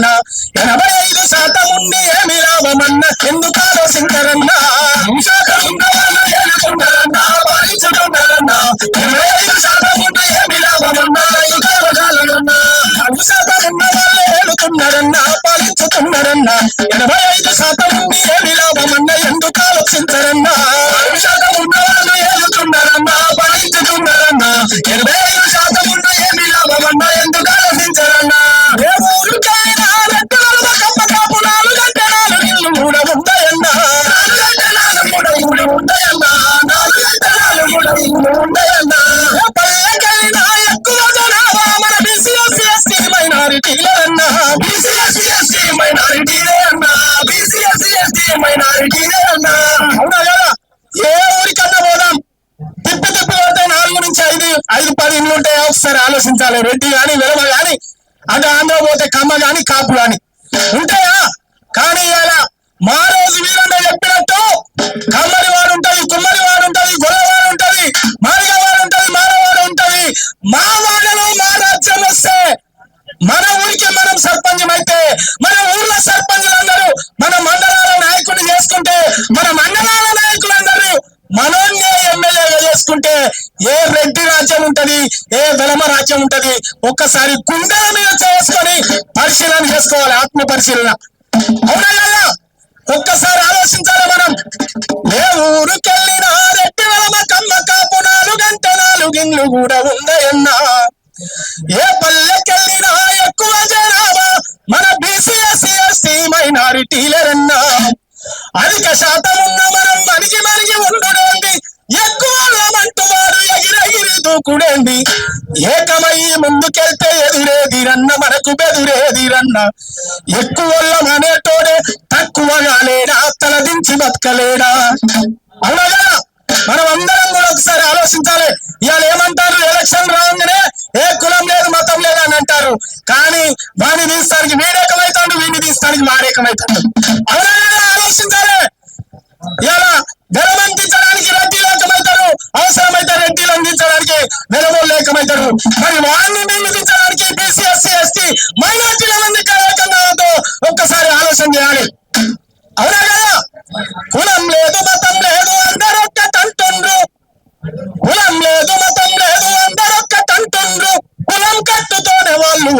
now ఏ ఊరికన్నా పోదాం తిప్పి తిప్పి కొడితే నాలుగు నుంచి ఐదు ఐదు పది ఇల్లు ఉంటాయా ఒకసారి ఆలోచించాలి రెడ్డి గాని విలువ గాని అటు ఆంధ్ర పోతే కమ్మ గాని కాపు గాని. వెలమ ఉంటది. ఒక్కసారి గుండెల మీద చేసుకొని పరిశీలన చేసుకోవాలి ఆత్మ పరిశీలన. అవునయ్యా కదా? ఒక్కసారి ఆలోచించాలి మనం. ఏ ఊరుకెళ్ళినా కమ్మ కాపు నాలుగు గంట నాలుగు ఇండ్లు కూడా ఉందయన్నా. ఏ పల్లెకెళ్ళినా ఎక్కువ జనాభా మన బీసీ ఎస్టీ మైనారిటీలరన్నా. అధిక శాతం ఉన్న మనం మనిషి మనిషి ఉండుడేంది దూకుడేంది ఏకమై ముందుకెళ్తే ఎదురేదిరన్న మనకు బెదురేదిరన్న. ఎక్కువ అనేటోడే తక్కువగా లేడా తలదించి బతకలేడా? అవునగా మనం అందరం కూడా ఒకసారి ఆలోచించాలి. ఇవాళ ఏమంటారు? ఎలక్షన్ రాగానే ఏ కులం లేదు మతం లేదు అని అంటారు. కానీ వాడిని తీస్తానికి వీడేకమవుతాడు వీడిని తీస్తానికి వాడేకమవుతాడు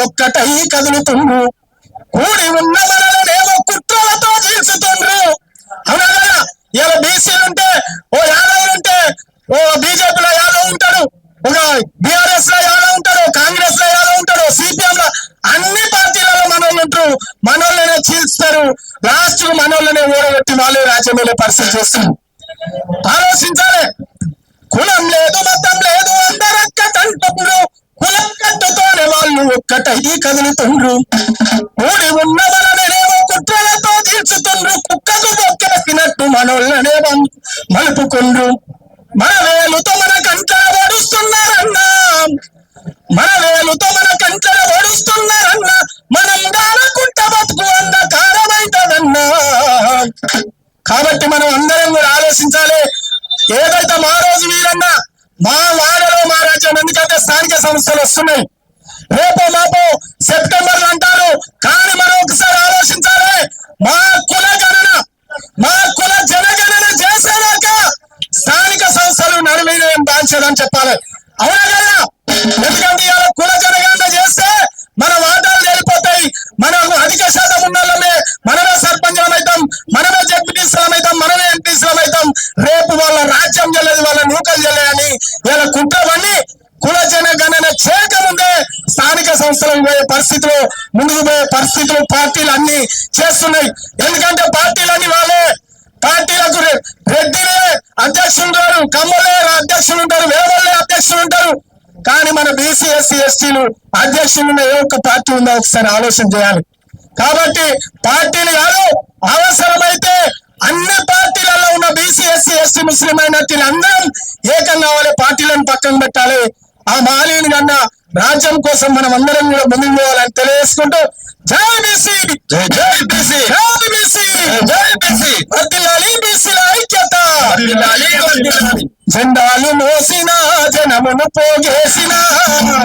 ఒక్కటై కదులుతుండ్రు. కూడి ఉన్న మనలనేమో కుట్రలతో తీర్చుతుండ్రు అనగా కదా? ఇలా బీసీలు ఉంటే ఓ యాదవ్ ఉంటే ఓ బీజేపీలో యాదవ్ ఉంటాడు ఒక బీఆర్ఎస్లో యాదవ్ ఉంటాడు కాంగ్రెస్లో యాదవ్ ఉంటాడు సిపిఎం లో అన్ని పార్టీలలో మనోళ్ళు ఉంటారు. మనోళ్ళనే చీల్స్తారు. లాస్ట్ మనోళ్ళనే ఓడగొట్టి వాళ్ళే రాజ్యం పరిస్థితి చేస్తారు ఆలోచించాలి. కులం లేదు మతం లేదు అందరొక్కటంటుండ్రు కులం కట్టుతోనే వాళ్ళు ఒక్కటై కదులుతుండ్రు కూడి ఉన్న కుట్రలతో తీర్చుతుండ్రు కుక్కకు బొక్కేసినట్టు మనోళ్ళనే మలుపుకుండ్రు. మన వేలుతో మన కంట ఓడుస్తున్నారన్నా. మన వేలుతో మన కంట ఓడుస్తున్నారన్నా. మనం దానకుంట బతుకు అన్న కారమైతదన్నా కాబట్టి మనం అందరం కూడా ఆలోచించాలి. ఏదైతే మా రోజు వీరన్నా మా వాడలో మా రాజ్యం ఎందుకంటే స్థానిక సంస్థలు వస్తున్నాయి. రేపో మాపో సెప్టెంబర్ అంటారు కానీ మనం ఒకసారి ఆలోచించాలి. మా కుల గణన మా కుల జనగణన చేసేదాకా స్థానిక సంస్థలు నడిమీదేం దాల్చేదని చెప్పాలి. అవునా సంస్థలకు పోయే పరిస్థితులు ముందుకు పోయే పరిస్థితులు పార్టీలు అన్ని చేస్తున్నాయి. ఎందుకంటే పార్టీలన్నీ వాళ్ళే. పార్టీలకు రెడ్డిలే అధ్యక్షులు ఉంటారు కమ్మలే అధ్యక్షులు ఉంటారు వేవల్లే అధ్యక్షులు ఉంటారు. కానీ మన బీసీ ఎస్సీ ఎస్టీలు అధ్యక్షులు ఉన్న ఏ ఒక్క పార్టీ ఉందో ఒకసారి ఆలోచన చేయాలి. కాబట్టి పార్టీలు కాదు అవసరమైతే అన్ని పార్టీలలో ఉన్న బీసీ ఎస్సీ ఎస్టీ ముస్లిం మైనార్టీలు అందరం ఏకం కావాలి పార్టీలను పక్కన పెట్టాలి. ఆ మాలిని కన్నా రాజ్యం కోసం మనం అందరం కూడా ముందుకు పోవాలని తెలియజేసుకుంటూ జై బీసీ జై జై బీసీ జై బీసీ జై బీసీ. వర్దిల్లాలి బీసీల ఐక్యత. జెండాలు మోసిన జనమును పోగేసిన.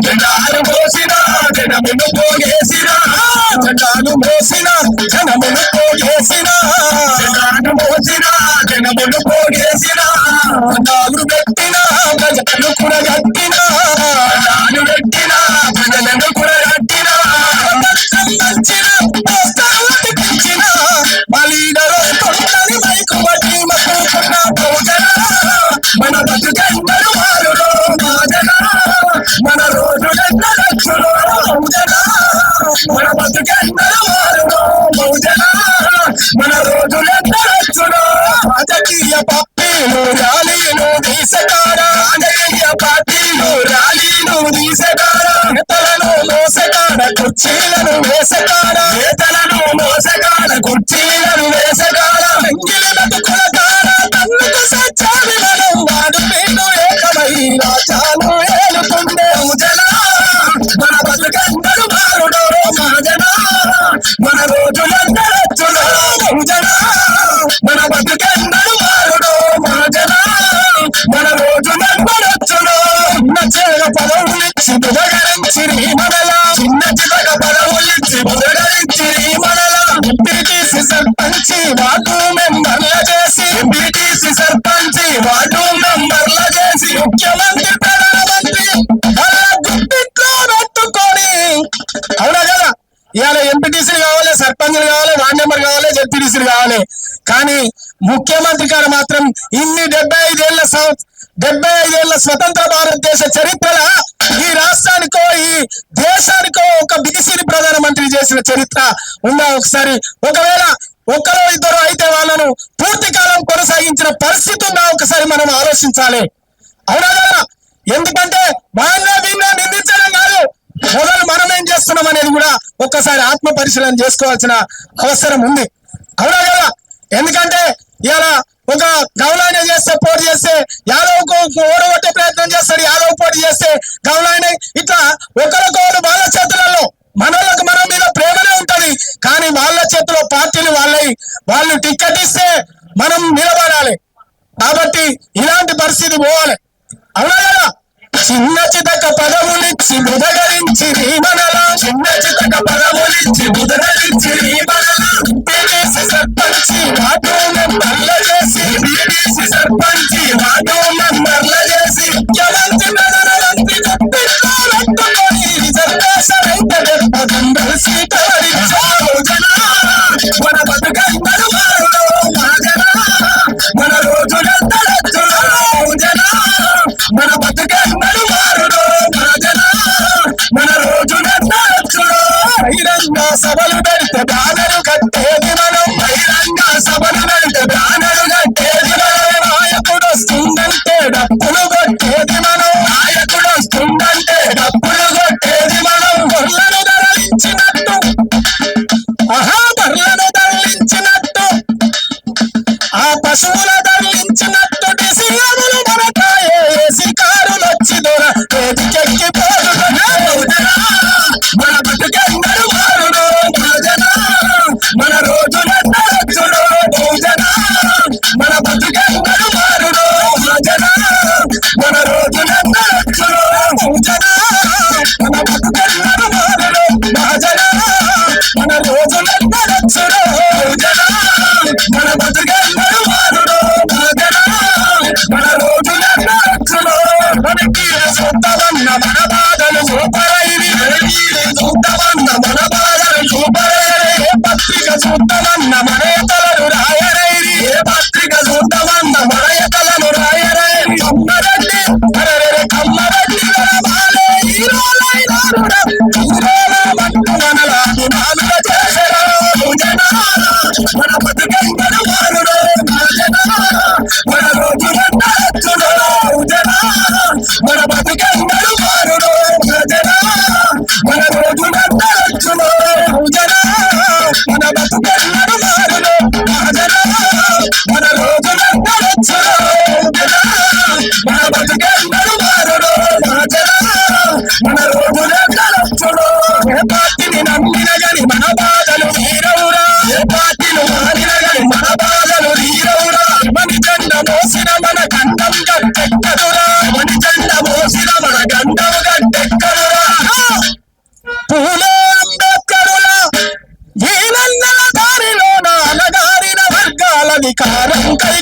జెండాలు మోసిన జనమును పోగేసిన. జెండాలు మోసిన జనమును పోగేసిన. జెండాలు మోసిన జనమును పోగేసిన. జెండాలు పెట్టిన ప్రజలు కూడా చిన్న పదవులిచ్చి బుధగరించి మనల చిన్న చితక పదవులిచ్చి బుధగరించి మనల ఎంపీటీసీ సర్పంచి వార్డు మెంబర్ల చేసి ఎంపీటీసీ సర్పంచి వార్డు మెంబర్ల చేసి ముఖ్యమంత్రి ప్రధానమంత్రి గుప్పిట్లో పెట్టుకొని అవునా కదా? ఇవాళ ఎంపీటీసీలు కావాలి సర్పంచ్లు కావాలి వార్డు మెంబర్ కావాలి జడ్పీటీసీలు కావాలి. కానీ ముఖ్యమంత్రి గారు మాత్రం ఇన్ని డెబ్బై ఐదేళ్ళ సం- డెబ్బై ఐదేళ్ళ స్వతంత్ర భారతదేశ చరిత్రలో ఈ రాష్ట్రానికో ఈ దేశానికో ఒక బీసీని ప్రధానమంత్రి చేసిన చరిత్ర ఉందా ఒకసారి? ఒకవేళ ఒక్కరో ఇద్దరు అయితే వాళ్ళను పూర్తి కాలం కొనసాగించిన పరిస్థితి ఉందా ఒకసారి మనం ఆలోచించాలి. అవునా కదా? ఎందుకంటే వాళ్ళ వీళ్ళ నిందించడం కాదు. మొదలు మనం ఏం చేస్తున్నాం అనేది కూడా ఒక్కసారి ఆత్మ పరిశీలన చేసుకోవాల్సిన అవసరం ఉంది. అవునా కదా? ఎందుకంటే ఇలా ఒక గౌలాయన చేస్తే పోటీ చేస్తే యాదవ్ ఓడగొట్టే ప్రయత్నం చేస్తాడు యాదవ్ పోటీ చేస్తే గౌలాయన. ఇట్లా ఒకరికొకరు వాళ్ళ చేతులలో మనలకు మన మీద ప్రేమనే ఉంటది. కానీ వాళ్ళ చేతిలో పార్టీలు వాళ్ళై వాళ్ళు టికెట్ ఇస్తే మనం నిలబడాలి. కాబట్టి ఇలాంటి పరిస్థితి పోవాలి. అవునా కదా చిన్న చితక పదములిచ్చి బుధగరించి మనల. చిన్న చితక పదములిచ్చి బుధగరించి రీమన మన అధికారం కై